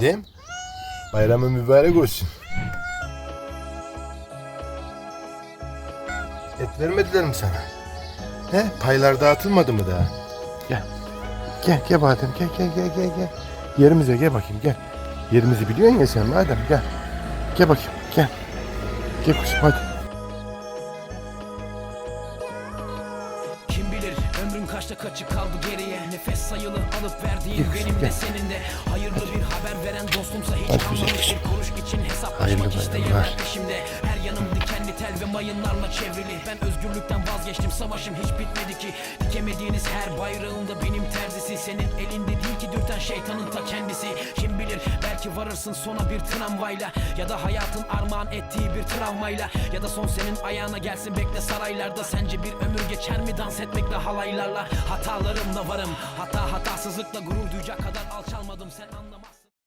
Adem, bayramın mübarek olsun. Et vermediler mi sana? He? Paylar dağıtılmadı mı daha? Gel. Gel, gel Adem, gel, gel, gel, gel, gel. Yerimize gel bakayım, gel. Yerimizi biliyorsun ya sen Adem, gel. Gel bakayım, gel. Gel kuşum, hadi. Kim bilir ömrün kaçta kaçı kaldı geriye Nefes sayılı alıp verdiğin benim de senin de Hayırlı bir haber veren dostumsa hiç kızım. Bir kuruş için hesaplaşmak isteyemem peşimde Her yanım dikenli tel ve mayınlarla çevrili. Ben özgürlükten vazgeçtim savaşım hiç bitmedi ki. Dikemediğiniz her bayrağında benim terzisi. Senin elinde değil ki dürten şeytanın ta kendisi belki varırsın sona bir tramvayla. Ya da hayatın armağan ettiği bir travmayla. Ya da son senin ayağına gelsin bekle saraylarda. Sence bir ömür geçer mi dans etmekle halaylarla? Hatalarımla varım. Hata hatasızlıkla gurur duyacak kadar anlamazsın